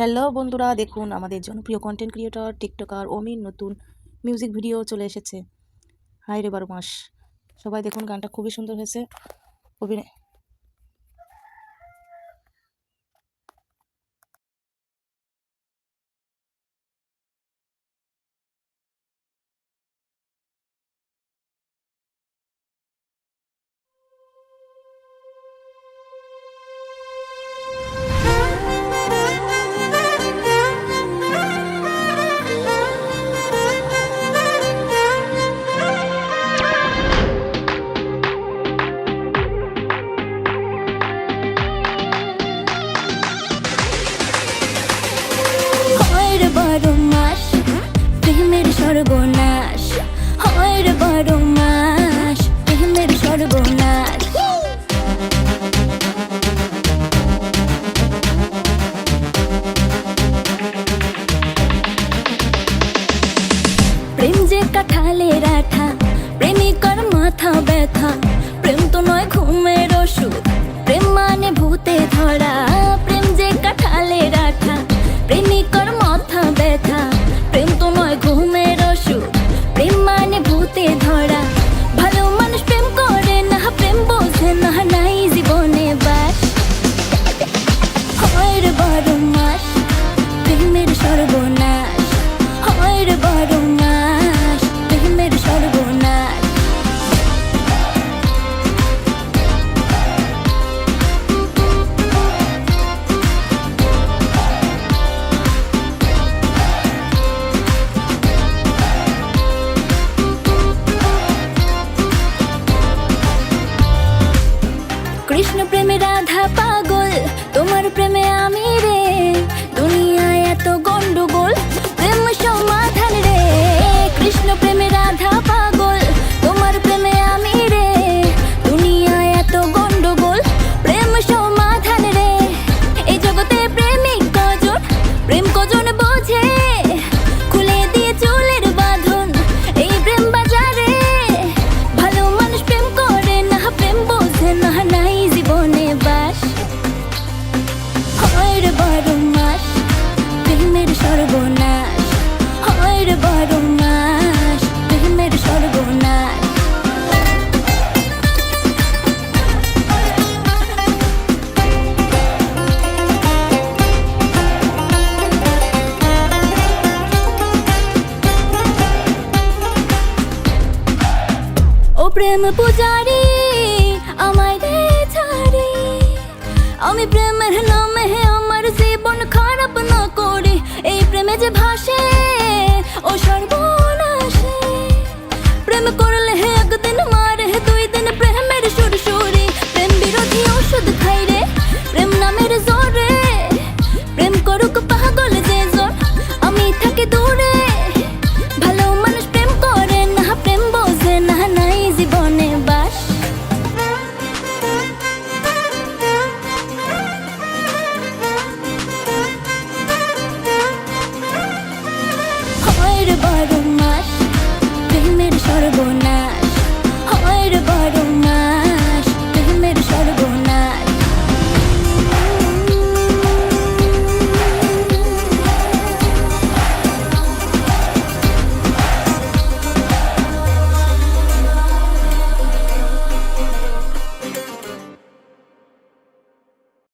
Hello বন্ধুরা, দেখুন আমাদের জনপ্রিয় কন্টেন্ট ক্রিয়েটর টিকটকার অমিন নতুন মিউজিক ভিডিও চলে এসেছে। হাই রে বারো মাস। সবাই দেখুন, গানটা খুবই সুন্দর হয়েছে। অভিনয় সর্বনাশ হয় বড় মাস। এহেমের সর্বনাশ। প্রেম যে কাঠালে রাঠা প্রেমিকর মাথা ব্যথা। প্রেমে আমি রে সর্বনাশ হয় রে বড় মাস প্রেমের সর্বনাশ প্রেম পূজারী আমি প্রেমের নামে আমার জীবন খারাপ না করে। এই প্রেমে যে ভাসে ও সর্ব